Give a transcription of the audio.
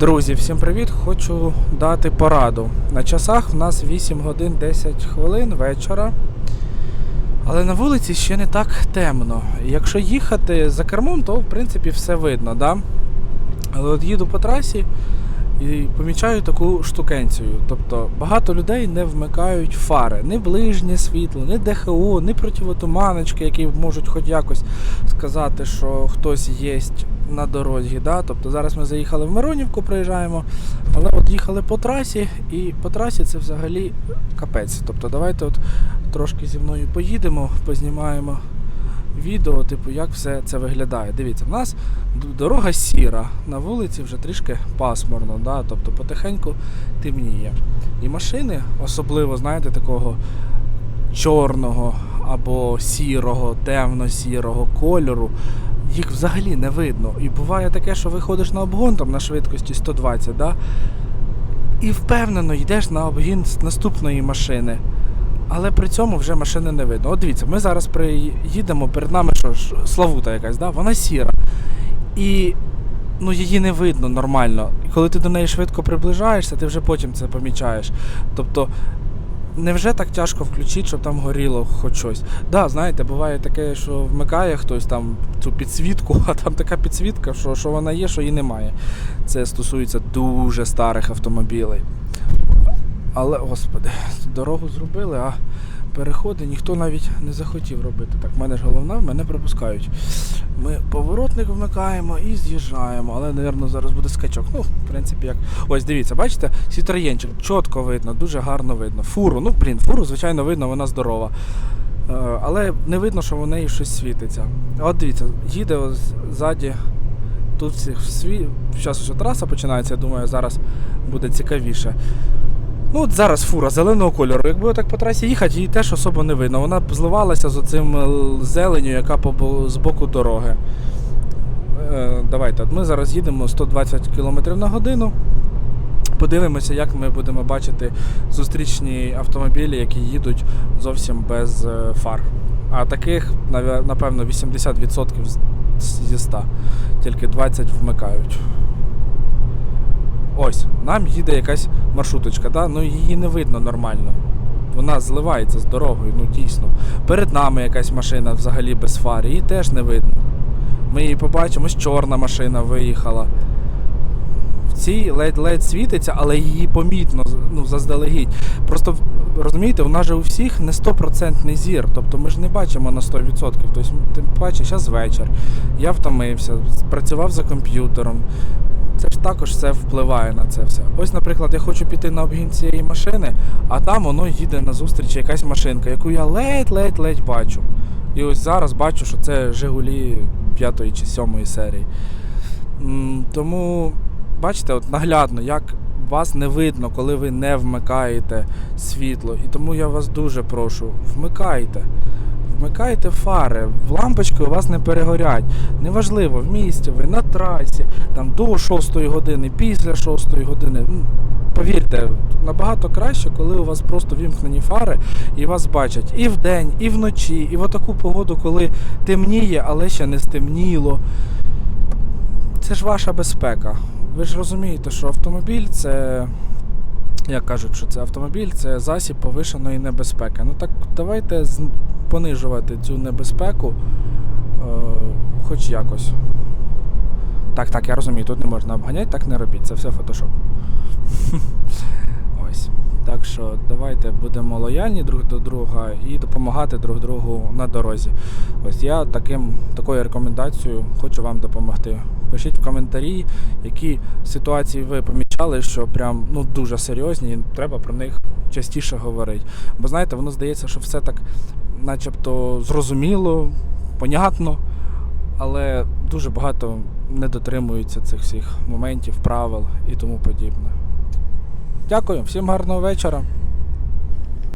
Друзі, всім привіт! Хочу дати пораду. На часах в нас 8 годин 10 хвилин вечора. Але на вулиці ще не так темно. Якщо їхати за кермом, то в принципі все видно, да? Але от їду по трасі і помічаю таку штукенцію. Тобто багато людей не вмикають фари, ні ближнє світло, ні ДХО, ні противотуманочки, які можуть хоч якось сказати, що хтось є на дорозі. Да? Тобто зараз ми заїхали в Миронівку, проїжджаємо, але от їхали по трасі, і по трасі це взагалі капець. Тобто давайте от трошки зі мною поїдемо, познімаємо відео, типу, як все це виглядає. Дивіться, в нас дорога сіра, на вулиці вже трішки пасмурно, да? тобто потихеньку темніє. І машини, особливо, знаєте, такого чорного або сірого, темно-сірого кольору, їх взагалі не видно. І буває таке, що виходиш на обгон там на швидкості 120, да? і впевнено йдеш на обгін з наступної машини. Але при цьому вже машини не видно. От дивіться, ми зараз приїдемо, перед нами що ж, Славута якась, да? вона сіра. І ну, її не видно нормально. І коли ти до неї швидко приближаєшся, ти вже потім це помічаєш. Тобто, невже так тяжко включити, щоб там горіло хоч щось? Да, знаєте, буває таке, що вмикає хтось там цю підсвітку, а там така підсвітка, що, що вона є, що її немає. Це стосується дуже старих автомобілей. Але, господи, дорогу зробили, а переходи ніхто навіть не захотів робити. Так, в мене ж головна, мене пропускають. Ми поворотник вмикаємо і з'їжджаємо. Але, напевно, зараз буде скачок. Ну, в принципі, як. Ось дивіться, бачите, сітроєнчик, чітко видно, дуже гарно видно. Фуру, ну, блін, фуру, звичайно, видно, вона здорова. Е, Але не видно, що в неї щось світиться. От дивіться, їде ось ззаді. Тут всіх сві... Зараз вже траса починається, я думаю, зараз буде цікавіше. Ну от зараз фура зеленого кольору. Якби отак по трасі їхати, її теж особо не видно. Вона б зливалася з оцим е, зеленю, яка з боку дороги. Е, давайте, ми зараз їдемо 120 км на годину. Подивимося, як ми будемо бачити зустрічні автомобілі, які їдуть зовсім без е, фар. А таких, напевно, 80% зі 100. Тільки 20 вмикають. Ось, нам їде якась маршруточка, да? ну її не видно нормально. Вона зливається з дорогою, ну дійсно. Перед нами якась машина взагалі без фар, її теж не видно. Ми її побачимо, ось чорна машина виїхала. В цій ледь-ледь світиться, але її помітно ну, заздалегідь. Просто розумієте, у нас же у всіх не 100% зір. Тобто ми ж не бачимо на 100%. Тобто, тим паче, зараз вечір. Я втомився, працював за комп'ютером. Це ж також все впливає на це все. Ось, наприклад, я хочу піти на обгін цієї машини, а там воно їде назустріч якась машинка, яку я ледь-ледь-ледь бачу. І ось зараз бачу, що це Жигулі 5 чи 7 серії. Тому, бачите, от наглядно, як вас не видно, коли ви не вмикаєте світло. І тому я вас дуже прошу, вмикайте. Вмикайте фари, лампочки у вас не перегорять. Неважливо, в місті ви на трасі, там до 6 години, після 6 години. Повірте, набагато краще, коли у вас просто вімкнені фари і вас бачать і вдень, і вночі, і в таку погоду, коли темніє, але ще не стемніло. Це ж ваша безпека. Ви ж розумієте, що автомобіль це. Як кажуть, що це автомобіль, це засіб повишеної небезпеки. Ну так давайте понижувати цю небезпеку е, хоч якось. Так, так, я розумію, тут не можна обганяти, так не робіть, це все фотошоп. Ось. Так що давайте будемо лояльні друг до друга і допомагати друг другу на дорозі. Ось я таким, такою рекомендацією хочу вам допомогти. Пишіть в коментарі, які ситуації ви помічали, що прям ну дуже серйозні, і треба про них частіше говорити. Бо знаєте, воно здається, що все так, начебто, зрозуміло, понятно, але дуже багато не дотримуються цих всіх моментів, правил і тому подібне. Дякую, всім гарного вечора.